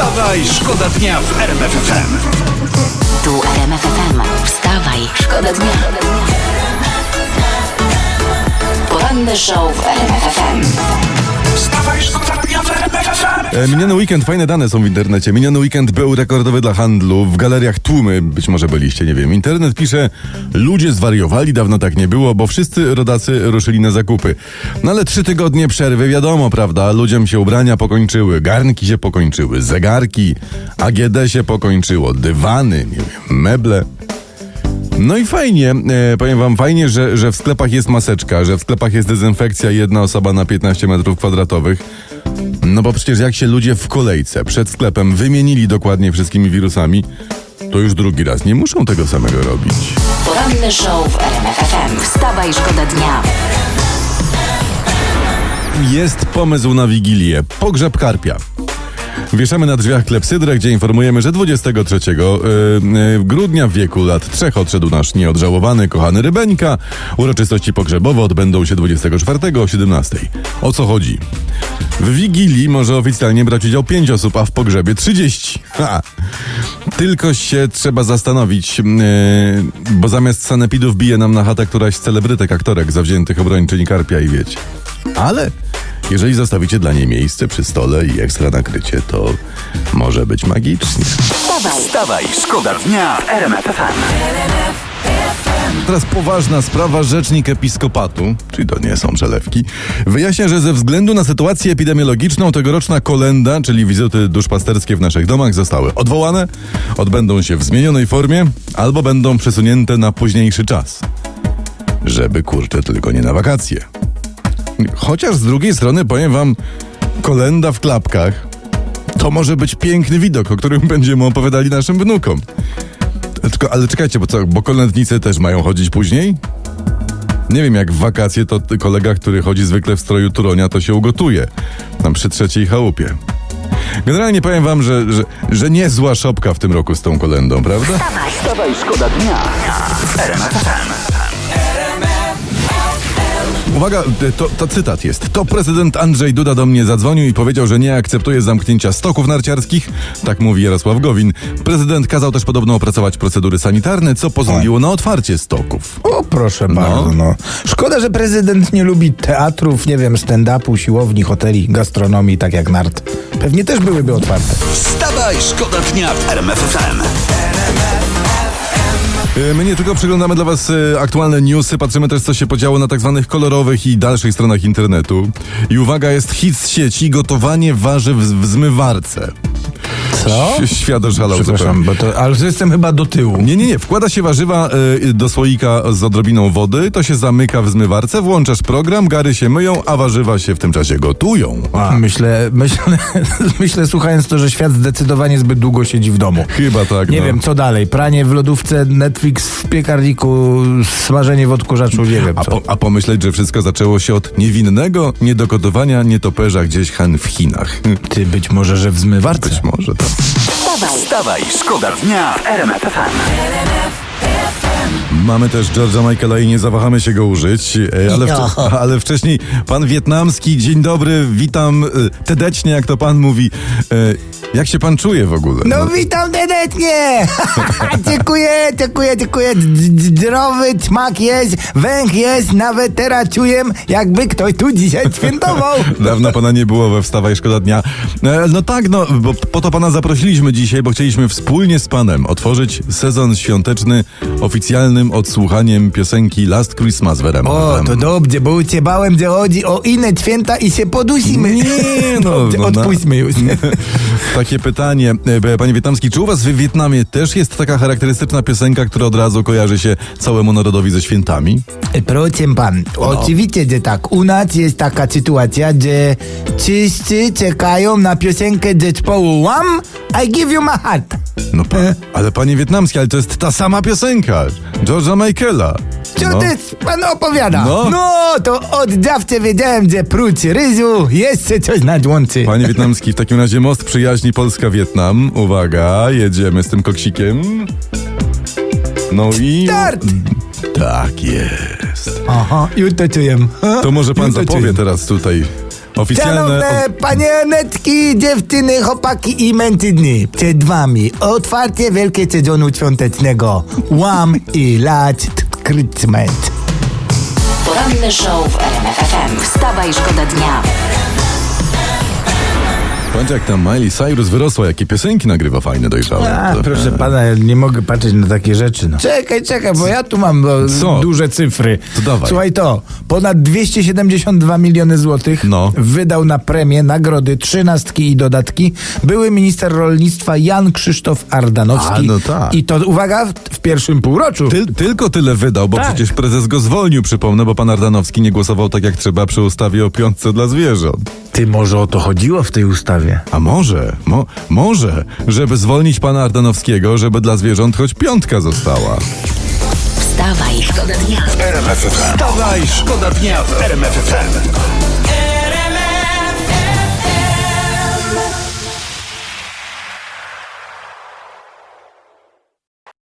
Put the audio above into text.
Wstawaj, szkoda dnia w RMF FM. Tu RMF FM. Wstawaj, szkoda dnia. Poranny show w RMF E, Miniony weekend, fajne dane są w internecie. Miniony weekend był rekordowy dla handlu. W galeriach tłumy, być może byliście, nie wiem. Internet pisze, ludzie zwariowali, dawno tak nie było, bo wszyscy rodacy ruszyli na zakupy. No ale trzy tygodnie przerwy, wiadomo, prawda? Ludziom się ubrania pokończyły, garnki się pokończyły, zegarki, AGD się pokończyło, dywany, nie wiem, meble. No i fajnie, e, powiem wam, fajnie, że, że w sklepach jest maseczka, że w sklepach jest dezynfekcja jedna osoba na 15 metrów kwadratowych. No bo przecież jak się ludzie w kolejce przed sklepem wymienili dokładnie wszystkimi wirusami, to już drugi raz nie muszą tego samego robić. Poranny show w RMF FM. Wstawaj, szkoda dnia. Jest pomysł na Wigilię. Pogrzeb karpia. Wieszamy na drzwiach klepsydrę, gdzie informujemy, że 23 yy, yy, grudnia w wieku lat trzech odszedł nasz nieodżałowany, kochany Rybeńka. Uroczystości pogrzebowe odbędą się 24 o 17. O co chodzi? W Wigilii może oficjalnie brać udział 5 osób, a w pogrzebie 30. Ha! Tylko się trzeba zastanowić, yy, bo zamiast sanepidów bije nam na chatę któraś z celebrytek, aktorek zawziętych obrończyni karpia i wiecie. Ale jeżeli zostawicie dla niej miejsce przy stole i ekstra nakrycie, to może być magicznie. Wstawaj, Wstawaj, szkoda dnia w RMF FM. Teraz poważna sprawa. Rzecznik Episkopatu, czyli to nie są przelewki, wyjaśnia, że ze względu na sytuację epidemiologiczną tegoroczna kolenda, czyli wizyty duszpasterskie w naszych domach zostały odwołane, odbędą się w zmienionej formie albo będą przesunięte na późniejszy czas. Żeby kurczę tylko nie na wakacje. Chociaż z drugiej strony powiem wam, kolenda w klapkach to może być piękny widok, o którym będziemy opowiadali naszym wnukom. Tylko, ale czekajcie, bo co, bo kolędnicy też mają chodzić później? Nie wiem, jak w wakacje to kolega, który chodzi zwykle w stroju turonia, to się ugotuje. Tam przy trzeciej chałupie. Generalnie powiem wam, że, że, że niezła szopka w tym roku z tą kolendą, prawda? Wstawaj, szkoda dnia. Uwaga, to, to cytat jest. To prezydent Andrzej Duda do mnie zadzwonił i powiedział, że nie akceptuje zamknięcia stoków narciarskich. Tak mówi Jarosław Gowin. Prezydent kazał też podobno opracować procedury sanitarne, co pozwoliło na otwarcie stoków. O, proszę bardzo, no. Szkoda, że prezydent nie lubi teatrów, nie wiem, stand-upu, siłowni, hoteli, gastronomii, tak jak nart. Pewnie też byłyby otwarte. Wstawaj, szkoda dnia w RMF FM. E, My nie tylko przeglądamy dla Was e, aktualne newsy, patrzymy też, co się podziało na tak zwanych kolorowych i dalszych stronach internetu. I uwaga, jest hit z sieci gotowanie warzyw w zmywarce. Co? Ś- Świat oszalał Przepraszam, bo to, ale że jestem chyba do tyłu. Nie, nie, nie. Wkłada się warzywa e, do słoika z odrobiną wody, to się zamyka w zmywarce, włączasz program, gary się myją, a warzywa się w tym czasie gotują. Myślę, myślę, myślę, słuchając to, że świat zdecydowanie zbyt długo siedzi w domu. Chyba tak, Nie no. wiem, co dalej. Pranie w lodówce, Netflix w piekarniku, smażenie w odkurzaczu, nie wiem A, co. po, a pomyśleć, że wszystko zaczęło się od niewinnego niedogotowania nietoperza gdzieś hen w Chinach. Ty być może, że w zmywarce. Być może. Wstawaj, Wstawaj, szkoda dnia. W RMF FM. Mamy też George'a Michaela i nie zawahamy się go użyć, e, ale, wcze- ale wcześniej pan wietnamski, dzień dobry, witam e, tedecznie, jak to pan mówi. E, Jak się pan czuje w ogóle? No witam serdecznie! dziękuję, dziękuję, dziękuję. Zdrowy smak jest, węch jest, nawet teraz czuję, jakby ktoś tu dzisiaj świętował. Dawno pana nie było we Wstawaj Szkoda Dnia. No tak, no, bo po to pana zaprosiliśmy dzisiaj, bo chcieliśmy wspólnie z panem otworzyć sezon świąteczny oficjalnym odsłuchaniem piosenki Last Christmas w RMF O, to dobrze, bo cię bałem, że chodzi o inne święta i się podusimy. Nie, no, Dobrze, no, odpuśćmy już. Takie pytanie, e, panie Wietnamski, czy u was w Wietnamie też jest taka charakterystyczna piosenka, która od razu kojarzy się całemu narodowi ze świętami? Proszę pan, oczywiście, że tak. U nas jest taka sytuacja, że wszyscy czekają na piosenkę zespołu Wham! I give you my heart. No pa, ale panie Wietnamski, ale to jest ta sama piosenka, George'a Michaela. Co No. ty pan opowiada? No. No. to od zawsze wiedziałem, że prócz ryżu jeszcze coś nadłączy. Panie Wietnamski, w takim razie most przyjaźni Polska-Wietnam. Uwaga, jedziemy z tym koksikiem. No i... Start! Tak jest. Aha, już to czuję. To może pan Już to zapowie teraz tutaj Oficjalne... Szanowne panieneczki, dziewczyny, chłopaki i mężczyzny, przed wami otwarcie wielkie sezonu świątecznego. Łam i lać Christmas. Poranny show w RMF FM. Wstawaj, szkoda dnia. Patrz jak tam Miley Cyrus wyrosła, jakie piosenki nagrywa fajne, dojrzałe. A, To- proszę pana, ja nie mogę patrzeć na takie rzeczy. No. Czekaj, czekaj, bo ja tu mam o, Co? duże cyfry. To dawaj. Słuchaj to, ponad 272 miliony złotych No. wydał na premię, nagrody, trzynastki i dodatki były minister rolnictwa Jan Krzysztof Ardanowski. A, no tak. I to, uwaga, w, w pierwszym półroczu. Ty, tylko tyle wydał, bo Tak. przecież prezes go zwolnił, przypomnę, bo pan Ardanowski nie głosował tak jak trzeba przy ustawie o piątce dla zwierząt. Ty, może o to chodziło w tej ustawie? A może, mo, może, żeby zwolnić pana Ardanowskiego, żeby dla zwierząt choć piątka została. Wstawaj, szkoda dnia. RMF FM. Wstawaj, szkoda dnia w RMF FM.